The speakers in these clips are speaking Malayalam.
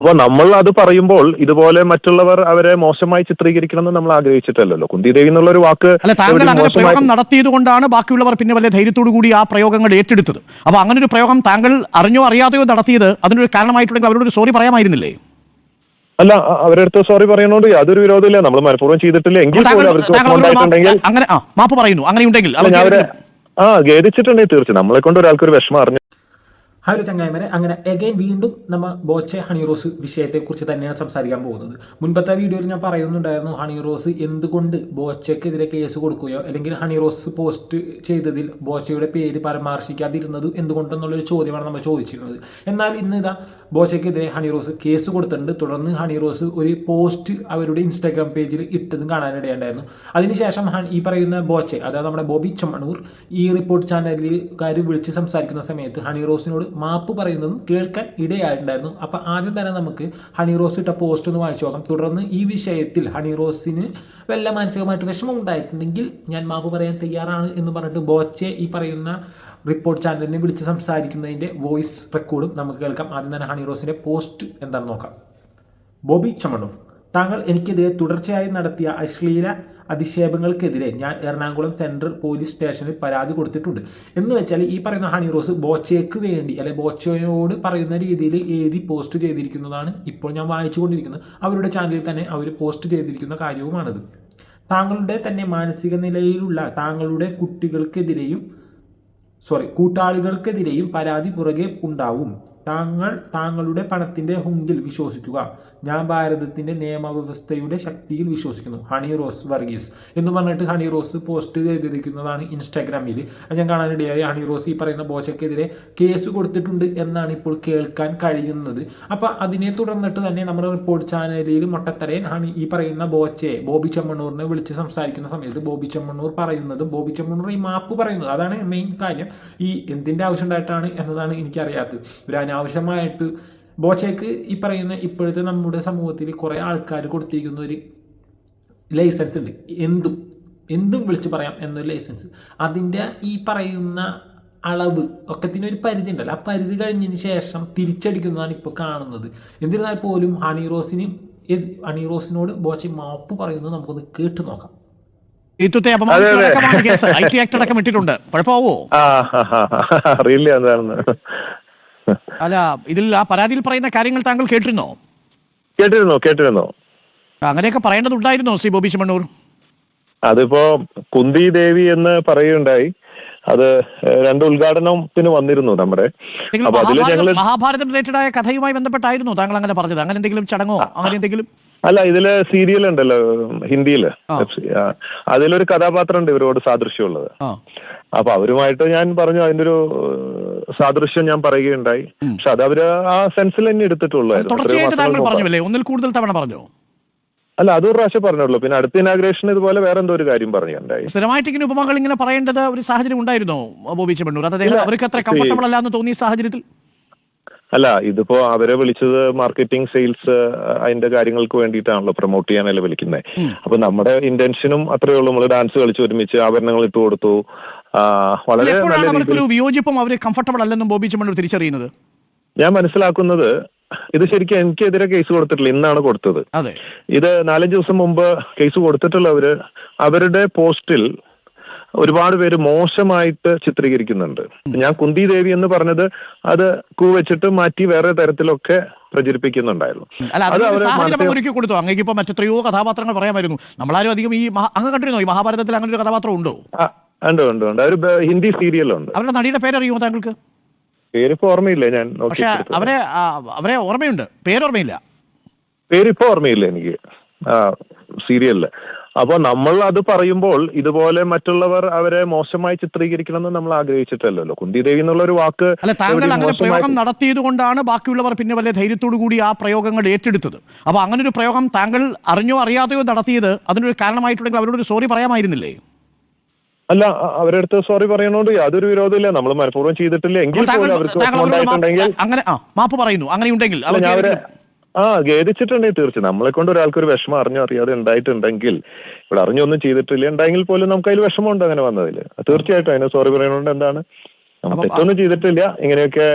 അപ്പൊ നമ്മൾ അത് പറയുമ്പോൾ ഇതുപോലെ മറ്റുള്ളവർ അവരെ മോശമായി ചിത്രീകരിക്കണമെന്ന് നമ്മൾ ആഗ്രഹിച്ചിട്ടല്ലല്ലോ. കുന്തിദേവി എന്നുള്ള ഒരു വാക്ക് അല്ല താങ്കൾ അങ്ങനെ പ്രയോഗം നടത്തിയത് കൊണ്ടാണ് ബാക്കിയുള്ളവർ പിന്നെ വലിയ ധൈര്യത്തോടു കൂടി ആ പ്രയോഗങ്ങൾ ഏറ്റെടുത്തത്. അപ്പൊ അങ്ങനെ ഒരു പ്രയോഗം താങ്കൾ അറിഞ്ഞോ അറിയാതെയോ നടത്തിയത് അതിനൊരു കാരണമായിട്ടുണ്ടെങ്കിൽ അവരോട് സോറി പറയാമായിരുന്നില്ലേ? അല്ല അവരടുത്ത് അവരുടെ അടുത്ത് സോറി പറയണോണ്ട് യാതൊരു വിരോധമില്ല നമ്മൾ മനഃപൂർവം ചെയ്തിട്ടില്ല. എങ്കിൽ പോലും അവർക്ക് അങ്ങനെ ആ മാപ്പ് പറയുന്നു. അങ്ങനെയുണ്ടെങ്കിൽ ഉണ്ടെങ്കിൽ ആ ഖേദിച്ചിട്ടുണ്ടെങ്കിൽ തീർച്ചയായും. നമ്മളെ കൊണ്ട് ഒരാൾക്ക് ഒരു വിഷമം അറിഞ്ഞു ഹലോ ചങ്ങായിമാരെ അങ്ങനെ എഗൈൻ വീണ്ടും നമ്മൾ ബോച്ചെ ഹണി റോസ് വിഷയത്തെക്കുറിച്ച് തന്നെയാണ് സംസാരിക്കാൻ പോകുന്നത്. മുൻപത്തെ വീഡിയോയിൽ ഞാൻ പറയുന്നുണ്ടായിരുന്നു ഹണി റോസ് എന്തുകൊണ്ട് ബോച്ചയ്ക്കെതിരെ കേസ് കൊടുക്കുകയോ അല്ലെങ്കിൽ ഹണി റോസ് പോസ്റ്റ് ചെയ്തതിൽ ബോച്ചയുടെ പേര് പരാമർശിക്കാതിരുന്നത് എന്തുകൊണ്ടെന്നുള്ളൊരു ചോദ്യമാണ് നമ്മൾ ചോദിച്ചിരുന്നത്. എന്നാൽ ഇന്ന് ഇതാ ബോച്ചയ്ക്കെതിരെ ഹണി റോസ് കേസ് കൊടുത്തിട്ടുണ്ട്. തുടർന്ന് ഹണി റോസ് ഒരു പോസ്റ്റ് അവരുടെ ഇൻസ്റ്റാഗ്രാം പേജിൽ ഇട്ടതും കാണാനിടയുണ്ടായിരുന്നു. അതിനുശേഷം ഈ പറയുന്ന ബോച്ചെ അതായത് നമ്മുടെ ബോബി ചമ്മണൂർ ഈ റിപ്പോർട്ട് ചാനലിൽ ചാനലുകാർ വിളിച്ച് സംസാരിക്കുന്ന സമയത്ത് ഹണി റോസിനോട് മാപ്പ് പറയുന്നതും കേൾക്കാൻ ഇടയായിട്ടുണ്ടായിരുന്നു. അപ്പൊ ആദ്യം തന്നെ നമുക്ക് ഹണി റോസ് ഇട്ട പോസ്റ്റ് ഒന്ന് വായിച്ചു നോക്കാം. തുടർന്ന് ഈ വിഷയത്തിൽ ഹണി റോസിന് വല്ല മാനസികമായിട്ട് വിഷമം ഉണ്ടായിട്ടുണ്ടെങ്കിൽ ഞാൻ മാപ്പ് പറയാൻ തയ്യാറാണ് എന്ന് പറഞ്ഞിട്ട് ബോച്ചെ ഈ പറയുന്ന റിപ്പോർട്ട് ചാനലിനെ വിളിച്ച് സംസാരിക്കുന്നതിന്റെ വോയിസ് റെക്കോർഡും നമുക്ക് കേൾക്കാം. ആദ്യം തന്നെ ഹണി റോസിന്റെ പോസ്റ്റ് എന്താണെന്ന് നോക്കാം. ബോബി ചമ്മണ്ണൂർ താങ്കൾ എനിക്കെതിരെ തുടർച്ചയായി നടത്തിയ അശ്ലീല അധിക്ഷേപങ്ങൾക്കെതിരെ ഞാൻ എറണാകുളം സെൻട്രൽ പോലീസ് സ്റ്റേഷനിൽ പരാതി കൊടുത്തിട്ടുണ്ട്. എന്ന് വെച്ചാൽ ഈ പറയുന്ന ഹണി റോസ് ബോച്ചയ്ക്ക് വേണ്ടി അല്ലെ ബോച്ചയോട് പറയുന്ന രീതിയിൽ എഴുതി പോസ്റ്റ് ചെയ്തിരിക്കുന്നതാണ് ഇപ്പോൾ ഞാൻ വായിച്ചുകൊണ്ടിരിക്കുന്നത്. അവരുടെ ചാനലിൽ തന്നെ അവർ പോസ്റ്റ് ചെയ്തിരിക്കുന്ന കാര്യവുമാണത്. താങ്കളുടെ തന്നെ മാനസിക നിലയിലുള്ള താങ്കളുടെ കുട്ടികൾക്കെതിരെയും സോറി കൂട്ടാളികൾക്കെതിരെയും പരാതി പുറകെ ഉണ്ടാവും. താങ്കൾ താങ്കളുടെ പണത്തിന്റെ ഹുങ്കിൽ വിശ്വസിക്കുക. ഞാൻ ഭാരതത്തിന്റെ നിയമവ്യവസ്ഥയുടെ ശക്തിയിൽ വിശ്വസിക്കുന്നു. ഹണി റോസ് വർഗീസ് എന്ന് പറഞ്ഞിട്ട് ഹണി റോസ് പോസ്റ്റ് ചെയ്തിരിക്കുന്നതാണ് ഇൻസ്റ്റാഗ്രാമിൽ. അത് ഞാൻ കാണാനിടയായി ഹണി റോസ് ഈ പറയുന്ന ബോച്ചയ്ക്കെതിരെ കേസ് കൊടുത്തിട്ടുണ്ട് എന്നാണ് ഇപ്പോൾ കേൾക്കാൻ കഴിയുന്നത്. അപ്പോൾ അതിനെ തുടർന്നിട്ട് തന്നെ നമ്മുടെ റിപ്പോർട്ട് ചാനലിൽ മൊട്ടത്തരയൻ ഹണി ഈ പറയുന്ന ബോച്ചയെ ബോബി ചെമ്മണ്ണൂറിനെ വിളിച്ച് സംസാരിക്കുന്ന സമയത്ത് ബോബി ചെമ്മണ്ണൂർ പറയുന്നത് ബോബി ചെമ്മണ്ണൂർ ഈ മാപ്പ് പറയുന്നത്. അതാണ് മെയിൻ കാര്യം. ഈ എന്തിന്റെ ആവശ്യം ഉണ്ടായിട്ടാണ് എന്നതാണ് എനിക്കറിയാത്തത്. ഒരു അനാവശ്യമായിട്ട് ബോച്ചയ്ക്ക് ഈ പറയുന്ന ഇപ്പോഴത്തെ നമ്മുടെ സമൂഹത്തിൽ കുറേ ആൾക്കാർ കൊടുത്തിരിക്കുന്ന ഒരു ലൈസൻസ് ഉണ്ട്. എന്തും എന്തും വിളിച്ച് പറയാം എന്നൊരു ലൈസൻസ് അതിന്റെ ഈ പറയുന്ന അളവ് ഒക്കത്തിനൊരു പരിധി ഉണ്ടല്ലോ. ആ പരിധി കഴിഞ്ഞതിന് ശേഷം തിരിച്ചടിക്കുന്നതാണ് ഇപ്പോൾ കാണുന്നത്. എന്നിരുന്നാൽ പോലും ഹണി റോസിന് ഹണി റോസിനോട് ബോച്ചെ മാപ്പ് പറയുന്നത് നമുക്കൊന്ന് കേട്ട് നോക്കാം. യുദ്ധത്തെ അപമാനിച്ചടക്കമാണ് കേസ് ഐ ടി ആക്ട് അടക്കം ഇട്ടിട്ടുണ്ട്. കുഴപ്പമാവോ? ആ ഹാ, ഹാ, ഹാ, അറിയില്ല എന്താണെന്ന് അല്ല ഇതിൽ ആ പരാതിയിൽ പറയുന്ന കാര്യങ്ങൾ താങ്കൾ കേട്ടിരുന്നോ? കേട്ടിരുന്നോ കേട്ടിരുന്നോ. അങ്ങനെയൊക്കെ പറയേണ്ടതുണ്ടായിരുന്നോ ശ്രീ ബോബി ചെമ്മണ്ണൂർ അതിപ്പോ കുന്തി ദേവി എന്ന് പറയുകയുണ്ടായി. അത് രണ്ട് ഉദ്ഘാടനത്തിന് വന്നിരുന്നു നമ്മുടെ. മഹാഭാരതം റിലേറ്റഡായ മഹാഭാരതം റിലേറ്റഡ് ആയ കഥയുമായി ബന്ധപ്പെട്ടായിരുന്നു താങ്കൾ അങ്ങനെ പറഞ്ഞത്. അങ്ങനെ എന്തെങ്കിലും ചടങ്ങോ? അങ്ങനെ എന്തെങ്കിലും? അല്ല ഇതിൽ സീരിയൽ ഉണ്ടല്ലോ ഹിന്ദിയിൽ. അതിലൊരു കഥാപാത്രം ഉണ്ട് ഇവരോട് സാദൃശ്യമുള്ളത്. അപ്പൊ അവരുമായിട്ട് ഞാൻ പറഞ്ഞു അതിന്റെ ഒരു സാദൃശ്യം ഞാൻ പറയുകയുണ്ടായി. പക്ഷെ അത് അവർ ആ സെൻസിൽ തന്നെ എടുത്തിട്ടുള്ളായിരുന്നു ഒന്നിൽ കൂടുതൽ തവണ പറഞ്ഞു? അല്ല അതൊരു പ്രാവശ്യം പറഞ്ഞുള്ളൂ. പിന്നെ അടുത്ത ഇനാഗ്രേഷൻ ഇതുപോലെ വേറെ എന്തോ ഒരു കാര്യം പറഞ്ഞുണ്ടായി സ്ഥിരമായിട്ട് ഇങ്ങനെ ഉപമകൾ ഇങ്ങനെ പറയേണ്ടത് ഒരു സാഹചര്യം ഉണ്ടായിരുന്നോ ബോബി ചെമ്മണ്ണൂർ? അത് അവർക്ക് അത്ര കംഫർട്ടബിൾ അല്ല എന്ന് തോന്നിയ സാഹചര്യത്തിൽ? അല്ല ഇതിപ്പോ അവരെ വിളിച്ചത് മാർക്കറ്റിംഗ് സെയിൽസ് അതിന്റെ കാര്യങ്ങൾക്ക് വേണ്ടിയിട്ടാണല്ലോ പ്രൊമോട്ട് ചെയ്യാനല്ലേ വിളിക്കുന്നത് അപ്പൊ നമ്മുടെ ഇന്റൻഷനും അത്രയേ ഉള്ളൂ. നമ്മൾ ഡാൻസ് കളിച്ച് ഒരുമിച്ച് ആഭരണങ്ങൾ ഇട്ട് കൊടുത്തു. വളരെ നല്ല വിയോജിപ്പും അവർ കംഫർട്ടബിൾ അല്ലെന്നും ബോബി ചെമ്മണ്ണൂർ തിരിച്ചറിയുന്നത്? ഞാൻ മനസ്സിലാക്കുന്നത് ഇത് ശരിക്കും എനിക്കെതിരെ കേസ് കൊടുത്തിട്ടില്ല. ഇന്നാണ് കൊടുത്തത്. ഇത് നാലഞ്ച് ദിവസം മുമ്പ് കേസ് കൊടുത്തിട്ടുള്ളവര് അവരുടെ പോസ്റ്റിൽ ഒരുപാട് പേര് മോശമായിട്ട് ചിത്രീകരിക്കുന്നുണ്ട്. ഞാൻ കുന്തി ദേവി എന്ന് പറഞ്ഞത് അത് കൂവച്ചിട്ട് മാറ്റി വേറെ തരത്തിലൊക്കെ പ്രചരിപ്പിക്കുന്നുണ്ടായിരുന്നു. അത് സാഹചര്യം ഒരുക്കി കൊടുത്തു. അങ്ങേക്ക് ഇപ്പൊ മറ്റെത്രയോ കഥാപാത്രങ്ങൾ പറയാമായിരുന്നു. നമ്മളാരും അധികം ഈ അങ്ങ് കണ്ടിരുന്നോ? ഈ മഹാഭാരതത്തിൽ അങ്ങനെ ഒരു കഥാപാത്രം ഉണ്ടോ? ഉണ്ട് ഉണ്ട് ഉണ്ട്. ഒരു ഹിന്ദി സീരിയലുണ്ട് അവരുടെ നടിയുടെ പേരറിയുമോ താങ്കൾക്ക്? പേരിപ്പോ ഓർമ്മയില്ല ഞാൻ പക്ഷെ അവരെ അവരെ ഓർമ്മയുണ്ട്. പേരോർമ്മയില്ല. പേരിപ്പോ ഓർമ്മയില്ല എനിക്ക് ആ സീരിയലിൽ അപ്പൊ നമ്മൾ അത് പറയുമ്പോൾ ഇതുപോലെ മറ്റുള്ളവർ അവരെ മോശമായി ചിത്രീകരിക്കണമെന്ന് നമ്മൾ ആഗ്രഹിച്ചിട്ടല്ലല്ലോ. കുന്തിദേവി എന്നുള്ള ഒരു വാക്ക് അല്ല താങ്കൾ അങ്ങനെ പ്രയോഗം നടത്തിയത് കൊണ്ടാണ് ബാക്കിയുള്ളവർ പിന്നെ വലിയ ധൈര്യത്തോടു കൂടി ആ പ്രയോഗങ്ങൾ ഏറ്റെടുത്തത്. അപ്പൊ അങ്ങനെ ഒരു പ്രയോഗം താങ്കൾ അറിഞ്ഞോ അറിയാതെയോ നടത്തിയത് അതിനൊരു കാരണമായിട്ടുണ്ടെങ്കിൽ അവരോട് സോറി പറയാമായിരുന്നില്ലേ? അല്ല അവരുടെ അടുത്ത് സോറി പറയണോണ്ട് യാതൊരു വിരോധമില്ല. നമ്മൾ മനഃപൂർവം ചെയ്തിട്ടില്ല. എങ്കിൽ പോലും അവർക്ക് അങ്ങനെ മാപ്പ് പറയുന്നു. അങ്ങനെയുണ്ടെങ്കിൽ ഉണ്ടെങ്കിൽ ആ ഖേദിച്ചിട്ടുണ്ടെങ്കിൽ തീർച്ചയായും. നമ്മളെ കൊണ്ട് ഒരാൾക്ക് ഒരു വിഷമം അറിഞ്ഞോ അറിയാതെ ഉണ്ടായിട്ടുണ്ടെങ്കിൽ ഇവിടെ അറിഞ്ഞൊന്നും ചെയ്തിട്ടില്ല. ഉണ്ടെങ്കിൽ പോലും നമുക്ക് അതിൽ വിഷമമുണ്ട് അങ്ങനെ വന്നതിൽ തീർച്ചയായിട്ടും. അതിന് സോറി പറയുന്നതുകൊണ്ട് എന്താണ്? തെറ്റൊന്നും ചെയ്തിട്ടില്ല. ഇങ്ങനെയൊക്കെ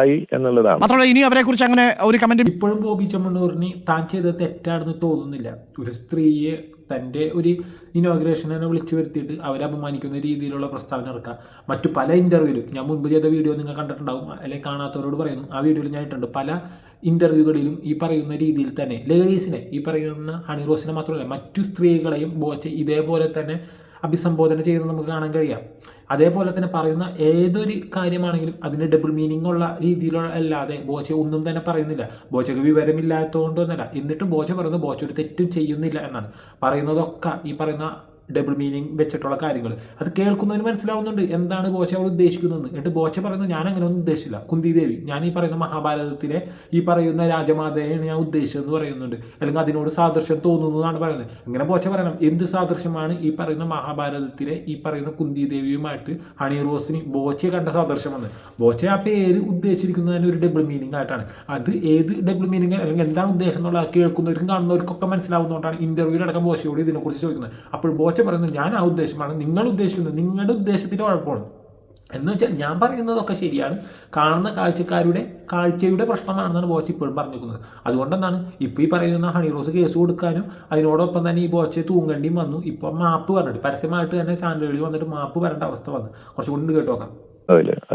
ആയി എന്നുള്ളതാണ്. മാത്രമല്ല ഇനി അവരെ കുറിച്ച് അങ്ങനെ ഒരു കമന്റ് ഇപ്പോഴും ബോബി ചെമ്മണ്ണൂറിന് താൻ ചെയ്തത് തെറ്റാണെന്ന് തോന്നുന്നില്ല. ഒരു സ്ത്രീയെ തന്റെ ഒരു ഇനോഗ്രേഷനെ വിളിച്ചു വരുത്തിയിട്ട് അവരെ അപമാനിക്കുന്ന രീതിയിലുള്ള പ്രസ്താവന ഇറക്കുക മറ്റു പല ഇന്റർവ്യൂവിലും ഞാൻ മുൻപ് ചെയ്ത വീഡിയോ നിങ്ങൾ കണ്ടിട്ടുണ്ടാവും അല്ലെങ്കിൽ കാണാത്തവരോട് പറയുന്നു. ആ വീഡിയോയിൽ ഞാൻ ഇട്ടുണ്ട് പല ഇന്റർവ്യൂകളിലും ഈ പറയുന്ന രീതിയിൽ തന്നെ ലേഡീസിനെ ഈ പറയുന്ന ഹണി റോസിനെ മാത്രമല്ല മറ്റു സ്ത്രീകളെയും ബോച്ച് ഇതേപോലെ തന്നെ അഭിസംബോധന ചെയ്യുന്നത് നമുക്ക് കാണാൻ കഴിയാം. അതേപോലെ തന്നെ പറയുന്ന ഏതൊരു കാര്യമാണെങ്കിലും അതിന് ഡബിൾ മീനിങ് ഉള്ള രീതിയിലുള്ള അല്ലാതെ ബോച്ച ഒന്നും തന്നെ പറയുന്നില്ല. ബോച്ചക്ക് വിവരമില്ലാത്തതുകൊണ്ടൊന്നല്ല എന്നിട്ടും ബോച്ച പറയുന്നത് ബോച്ച ഒരു തെറ്റും ചെയ്യുന്നില്ല എന്നാണ്. പറയുന്നതൊക്കെ ഈ പറയുന്ന ഡബിൾ മീനിങ് വെച്ചിട്ടുള്ള കാര്യങ്ങൾ. അത് കേൾക്കുന്നതിന് മനസ്സിലാവുന്നുണ്ട് എന്താണ് ബോച്ച അവൾ ഉദ്ദേശിക്കുന്നത് എന്നിട്ട് ബോച്ച പറയുന്നത് ഞാൻ അങ്ങനെ ഒന്നും ഉദ്ദേശിച്ചില്ല. കുന്തിദേവി ഞാൻ ഈ പറയുന്ന മഹാഭാരതത്തിലെ ഈ പറയുന്ന രാജമാതയാണ് ഞാൻ ഉദ്ദേശിച്ചതെന്ന് പറയുന്നുണ്ട്. അല്ലെങ്കിൽ അതിനോട് സാദൃശ്യം തോന്നുന്നു എന്നാണ് പറയുന്നത്. അങ്ങനെ ബോച്ച പറയണം എന്ത് സാദൃശ്യമാണ് ഈ പറയുന്ന മഹാഭാരതത്തിലെ ഈ പറയുന്ന കുന്തിദേവിയുമായിട്ട് ഹണി റോസിന് ബോച്ചയെ കണ്ട സാദൃശ്യമെന്ന്? ബോച്ച ആ പേര് ഉദ്ദേശിച്ചിരിക്കുന്നത് തന്നെ ഒരു ഡബിൾ മീനിങ് ആയിട്ടാണ്. അത് ഏത് ഡബിൾ മീനിങ് അല്ലെങ്കിൽ എന്താണ് ഉദ്ദേശം എന്നുള്ള കേൾക്കുന്നവർക്കും കാണുന്നവർക്കൊക്കെ മനസ്സിലാവുന്നതുകൊണ്ടാണ് ഇന്റർവ്യൂവിലടക്കം ബോച്ചയോട് ഇതിനെക്കുറിച്ച് ചോദിക്കുന്നത്. അപ്പോൾ പറയുന്നത് ഞാൻ ആ ഉദ്ദേശമാണ് നിങ്ങൾ ഉദ്ദേശിക്കുന്നത് നിങ്ങളുടെ ഉദ്ദേശത്തിന്റെ കുഴപ്പമാണ്. എന്ന് വെച്ചാൽ ഞാൻ പറയുന്നതൊക്കെ ശരിയാണ്. കാണുന്ന കാഴ്ചക്കാരുടെ കാഴ്ചയുടെ പ്രശ്നമാണെന്നാണ് ബോച്ച് ഇപ്പോഴും പറഞ്ഞിരിക്കുന്നത്. അതുകൊണ്ടെന്താണ് ഇപ്പോൾ ഈ പറയുന്ന ഹണി റോസ് കേസ് കൊടുക്കാനും അതിനോടൊപ്പം തന്നെ ഈ ബോച്ചെ തൂങ്ങേണ്ടിയും വന്നു. ഇപ്പോൾ മാപ്പ് പറഞ്ഞിട്ട് പരസ്യമായിട്ട് തന്നെ ചാനലുകളിൽ വന്നിട്ട് മാപ്പ് വരേണ്ട അവസ്ഥ വന്നു. കുറച്ചുകൂടി കേട്ടോക്കാം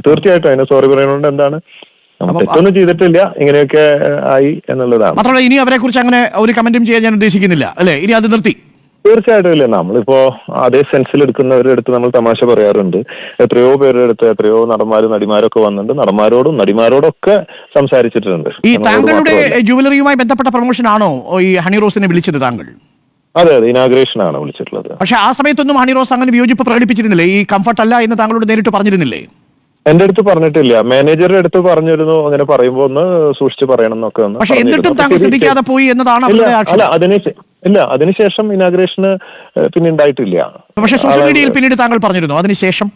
തീർച്ചയായിട്ടും അതിനെ സോറി പറയുന്നതുകൊണ്ട് എന്താണ് തെറ്റൊന്നും ചെയ്തിട്ടില്ല ഇങ്ങനെയൊക്കെ ആയി എന്നുള്ളതാണ്. മാത്രമല്ല ഇനി അവരെ കുറിച്ച് അങ്ങനെ ഒരു കമന്റും ചെയ്യാൻ ഞാൻ ഉദ്ദേശിക്കുന്നില്ല. അല്ലെ? ഇനി അത് നിർത്തി. തീർച്ചയായിട്ടും ഇല്ല. നമ്മളിപ്പോ അതേ സെൻസിൽ എടുക്കുന്നവരുടെ അടുത്ത് നമ്മൾ തമാശ പറയാറുണ്ട്. എത്രയോ പേരുടെ അടുത്ത് എത്രയോ നടന്മാരും നടിമാരൊക്കെ വന്നിട്ടുണ്ട്. നടന്മാരോടും നടിമാരോടൊക്കെ സംസാരിച്ചിട്ടുണ്ട്. ഈ താങ്കളുടെ ജുവലറിയുമായി ബന്ധപ്പെട്ട പ്രൊമോഷൻ ആണോ? ഈ ഹണി റോസിനെ വിളിച്ചത് താങ്കൾ? അതെ അതെ. ഇനാഗ്രേഷൻ ആണ് വിളിച്ചിട്ടുള്ളത്. പക്ഷെ ആ സമയത്തൊന്നും ഹണി റോസ് അങ്ങനെ വിയോജിപ്പ് പ്രകടിപ്പിച്ചിരുന്നില്ലേ? ഈ കംഫർട്ട് അല്ല എന്ന് താങ്കളോട് നേരിട്ട് പറഞ്ഞിരുന്നില്ലേ? എന്റെ അടുത്ത് പറഞ്ഞിട്ടില്ല. മാനേജറുടെ അടുത്ത് പറഞ്ഞിരുന്നു. അങ്ങനെ പറയുമ്പോ ഒന്ന് സൂക്ഷിച്ച് പറയണം എന്നൊക്കെ പക്ഷെ എന്നിട്ടും താങ്കൾ ശ്രദ്ധിക്കാതെ പോയി എന്നതാണ് അല്ല അതിന് ഇല്ല അതിനുശേഷം ഇനാഗ്രേഷന് പിന്നെ ഉണ്ടായിട്ടില്ല. പക്ഷേ സോഷ്യൽ മീഡിയയിൽ പിന്നീട് താങ്കൾ പറഞ്ഞിരുന്നു? അതിനുശേഷം?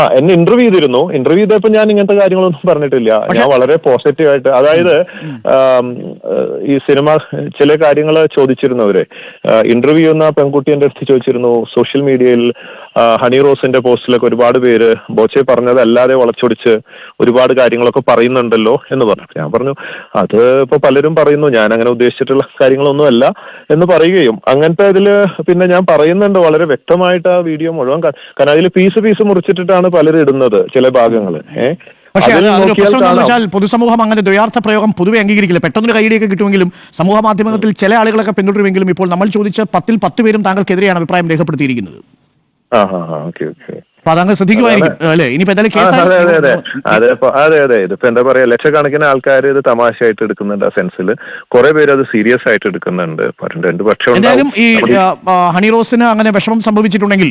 ആ എന്നെ ഇന്റർവ്യൂ ചെയ്തിരുന്നു. ഇന്റർവ്യൂ ചെയ്തപ്പോൾ ഞാൻ ഇങ്ങനത്തെ കാര്യങ്ങളൊന്നും പറഞ്ഞിട്ടില്ല. ഞാൻ വളരെ പോസിറ്റീവ് ആയിട്ട് അതായത് ഈ സിനിമ ചില കാര്യങ്ങൾ ചോദിച്ചിരുന്നവരെ. ഇന്റർവ്യൂ ചെയ്യുന്ന പെൺകുട്ടി എന്റെ അടുത്ത് ചോദിച്ചിരുന്നു. സോഷ്യൽ മീഡിയയിൽ ഹണി റോസിന്റെ പോസ്റ്റിലൊക്കെ ഒരുപാട് പേര് ബോച്ചെ പറഞ്ഞത് അല്ലാതെ വളച്ചൊടിച്ച് ഒരുപാട് കാര്യങ്ങളൊക്കെ പറയുന്നുണ്ടല്ലോ എന്ന് പറഞ്ഞു ഞാൻ പറഞ്ഞു അത് ഇപ്പൊ പലരും പറയുന്നു. ഞാൻ അങ്ങനെ ഉദ്ദേശിച്ചിട്ടുള്ള കാര്യങ്ങളൊന്നും അല്ല എന്ന് പറയുകയും. അങ്ങനത്തെ ഇതിൽ പിന്നെ ഞാൻ പറയുന്നുണ്ട്. വളരെ വ്യക്തമായിട്ട് ആ വീഡിയോ മുഴുവൻ കാരണം അതിൽ പീസ് പീസ് മുറിച്ചിട്ടിട്ടാണ് പലരും ഇടുന്നത് ചില ഭാഗങ്ങൾ ഏഹ് പക്ഷേ പ്രശ്നം വെച്ചാൽ പൊതുസമൂഹം അങ്ങനെ ദ്വയാർത്ഥ പ്രയോഗം പൊതുവെ അംഗീകരിക്കില്ല. പെട്ടെന്നൊരു കൈയിടിയൊക്കെ കിട്ടുമെങ്കിലും സമൂഹ മാധ്യമത്തിൽ ചില ആളുകളൊക്കെ പിന്തുടരുമെങ്കിലും ഇപ്പോൾ നമ്മൾ ചോദിച്ച പത്തിൽ പത്ത് പേരും താങ്കൾക്കെതിരെയാണ് അഭിപ്രായം രേഖപ്പെടുത്തിയിരിക്കുന്നത്. ആ ഹാ ഹാ ഓക്കെ ഓക്കെ. അപ്പൊ അതങ്ങ് ശ്രദ്ധിക്കുമായിരിക്കും അല്ലേ? ഇനിയിപ്പോ എന്തായാലും കേസ് അതെ അതെ അതെ. ഇതിപ്പോ എന്താ പറയാ ലക്ഷക്കണക്കിന് ആൾക്കാർ ഇത് തമാശയായിട്ട് എടുക്കുന്നുണ്ട് ആ സെൻസിൽ കുറെ പേര് അത് സീരിയസ് ആയിട്ട് എടുക്കുന്നുണ്ട്. രണ്ട് പക്ഷം എന്തായാലും ഈ ഹണി റോസിന് അങ്ങനെ വിഷമം സംഭവിച്ചിട്ടുണ്ടെങ്കിൽ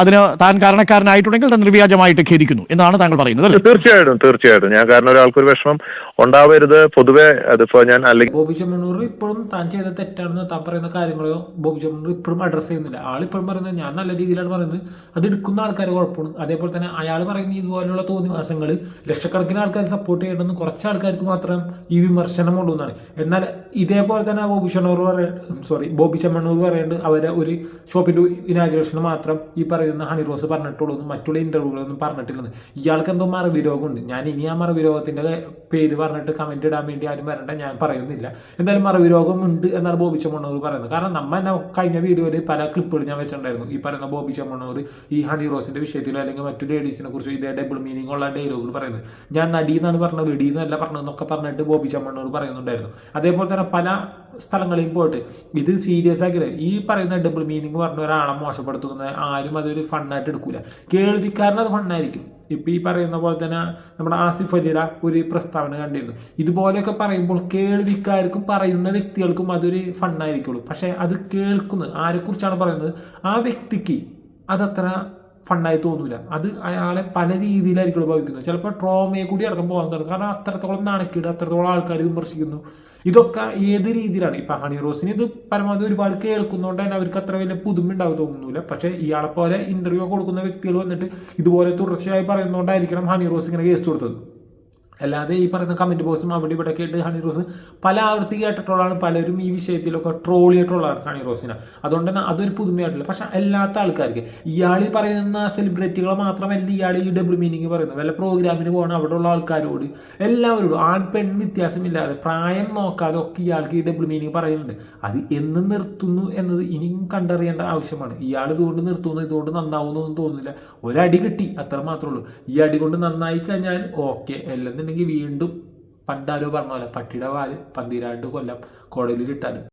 അതിന് താൻ കാരണക്കാരനായിട്ടുണ്ടെങ്കിൽ താൻ നിർവ്യാജമായിട്ട് ഖേദിക്കുന്നു എന്നാണ് താങ്കൾ പറയുന്നത് അല്ലേ? തീർച്ചയായിട്ടും തീർച്ചയായിട്ടും. ഞാൻ കാരണം ഒരാൾക്കൊരു വിഷമം ഉണ്ടാവരുത്. പൊതുവെ അതിപ്പോ ഞാൻ അല്ലെങ്കിൽ ബോബി ചെമ്മണ്ണൂർ ഇപ്പോഴും താൻ ചെയ്ത തെറ്റാണെന്ന് താൻ പറയുന്ന കാര്യങ്ങളോ ബോബി ചെമ്മണ്ണൂർ ഇപ്പോഴും അഡ്രസ് ചെയ്യുന്നില്ല. ആളിപ്പോഴും പറയുന്നത് ഞാൻ നല്ല രീതിയിലാണ് പറയുന്നത്. അത് എടുക്കുന്ന ആൾക്കാർ കുഴപ്പമാണ് അതേപോലെ തന്നെ അയാൾ പറയുന്ന ഇതുപോലെയുള്ള തോന്നിവാസങ്ങൾ ലക്ഷക്കണക്കിന് ആൾക്കാർ സപ്പോർട്ട് ചെയ്യണമെന്ന് കുറച്ച് ആൾക്കാർക്ക് മാത്രം ഈ വിമർശനം എന്നാണ്. എന്നാൽ ഇതേപോലെ തന്നെ ബോബി ഷണ്ണൂർ പറയ സോറി ബോബി ചെമ്മണ്ണൂർ പറയുന്നത് അവരെ ഒരു ഷോപ്പിന്റെ ഇനാഗ്രേഷന് മാത്രം ഈ പറയുന്ന ഹണി റോസ് പറഞ്ഞിട്ടുള്ളൂ മറ്റുള്ള ഇന്റർവ്യൂകളൊന്നും പറഞ്ഞിട്ടില്ലെന്ന്. ഇയാൾക്ക് എന്തോ മറവി രോഗമുണ്ട്. ഞാൻ ഇനി ആ മറവി രോഗത്തിന്റെ പേര് പറഞ്ഞിട്ട് കമന്റ് ഇടാൻ വേണ്ടി ആരും വരണ്ട ഞാൻ പറയുന്നില്ല. എന്തായാലും മറവി രോഗമുണ്ട് എന്നാണ് ബോബി ചെമ്മണ്ണൂർ പറയുന്നത്. കാരണം നമ്മൾ കഴിഞ്ഞ വീഡിയോയിൽ പല ക്ലിപ്പുകൾ ഞാൻ വെച്ചിട്ടുണ്ടായിരുന്നു. ഈ പറയുന്ന ബോബി ചെമ്മണ്ണൂർ ഈ ഹണി റോസിന്റെ വിഷയത്തിലോ അല്ലെങ്കിൽ മറ്റു ലേഡീസിനെ കുറിച്ചോ ഇതേ ഡബിൾ മീനിങ് ഉള്ള ഡയലോഗ് പറയുന്നത്. ഞാൻ നടി എന്നാണ് പറഞ്ഞത് വെടി എന്നല്ല പറഞ്ഞതെന്നൊക്കെ പറഞ്ഞിട്ട് ബോബി ചമ്മണ്ണോട് പറയുന്നുണ്ടായിരുന്നു. അതേപോലെ തന്നെ പല സ്ഥലങ്ങളിലും പോയിട്ട് ഇത് സീരിയസ് ആക്കിയിട്ട് ഈ പറയുന്ന ഡബിൾ മീനിങ് പറഞ്ഞ ഒരാളെ മോശപ്പെടുത്തുന്ന ആരും അതൊരു ഫണ്ണായിട്ട് എടുക്കൂല. കേൾവിക്കാരനത് ഫണ്ണായിരിക്കും ഇപ്പം ഈ പറയുന്ന പോലെ തന്നെ നമ്മുടെ ആസിഫ് അലിയുടെ ഒരു പ്രസ്താവന കണ്ടിരുന്നു. ഇതുപോലെയൊക്കെ പറയുമ്പോൾ കേൾവിക്കാർക്കും പറയുന്ന വ്യക്തികൾക്കും അതൊരു ഫണ്ണായിരിക്കുള്ളൂ പക്ഷേ അത് കേൾക്കുന്നത് ആരെക്കുറിച്ചാണ് പറയുന്നത്? ആ വ്യക്തിക്ക് അതത്ര ഫണ്ണായി തോന്നൂല. അത് അയാളെ പല രീതിയിലായിരിക്കും ഉപയോഗിക്കുന്നത് ചിലപ്പോൾ ട്രോമയെ കൂടി അടക്കം പോകാൻ തുടങ്ങും. കാരണം അത്രത്തോളം നാണക്കേട് അത്രത്തോളം ആൾക്കാർ വിമർശിക്കുന്നു. ഇതൊക്കെ ഏത് രീതിയിലാണ്? ഇപ്പൊ ഹണി റോസിന് ഇത് പരമാവധി ഒരുപാട് കേൾക്കുന്നതുകൊണ്ട് തന്നെ അവർക്ക് അത്ര വലിയ പുതുമ ഉണ്ടാവും തോന്നുന്നില്ല. പക്ഷെ ഇയാളെ പോലെ ഇന്റർവ്യൂ കൊടുക്കുന്ന വ്യക്തികൾ വന്നിട്ട് ഇതുപോലെ തുടർച്ചയായി പറയുന്നതുകൊണ്ടായിരിക്കണം ഹണി റോസ് ഇങ്ങനെ കേസ് കൊടുത്തത്. അല്ലാതെ ഈ പറയുന്ന കമന്റ് ബോക്സും അവിടെ ഇവിടെ ആയിട്ട് ഹണി റോസ് പല ആവൃത്തി കേട്ടിട്ടുള്ളതാണ് പലരും ഈ വിഷയത്തിലൊക്കെ ട്രോൾ ചെയ്തിട്ടുള്ളതാണ് ഹണി റോസിനെ. അതുകൊണ്ട് തന്നെ അതൊരു പുതുമയായിട്ടില്ല. പക്ഷെ അല്ലാത്ത ആൾക്കാർക്ക് ഇയാൾ ഈ പറയുന്ന സെലിബ്രിറ്റികളെ മാത്രമല്ല ഇയാൾ ഈ ഡബിൾ മീനിങ് പറയുന്നത്. വല്ല പ്രോഗ്രാമിന് പോകണം ഉള്ള ആൾക്കാരോട് എല്ലാവരോടും ആൺ പെൺ വ്യത്യാസമില്ലാതെ പ്രായം നോക്കാതെ ഒക്കെ ഇയാൾക്ക് ഈ ഡബിൾ മീനിങ് പറയുന്നുണ്ട്. അത് എന്ന് നിർത്തുന്നു എന്നത് ഇനിയും കണ്ടറിയേണ്ട ആവശ്യമാണ്. ഇയാൾ ഇതുകൊണ്ട് നിർത്തുന്നു ഇതുകൊണ്ട് നന്നാവുന്നു എന്ന് തോന്നുന്നില്ല. ഒരടി കിട്ടി അത്ര മാത്രമേ ഉള്ളൂ. ഈ അടി കൊണ്ട് നന്നായി കഴിഞ്ഞാൽ ഓക്കെ അല്ലെന്നുണ്ടെങ്കിൽ വീണ്ടും പണ്ടാരോ പറഞ്ഞ പോലെ പട്ടിയുടെ വാൽ പന്തിരാണ്ട് കൊല്ലം കോടതിയിൽ ഇട്ടാലും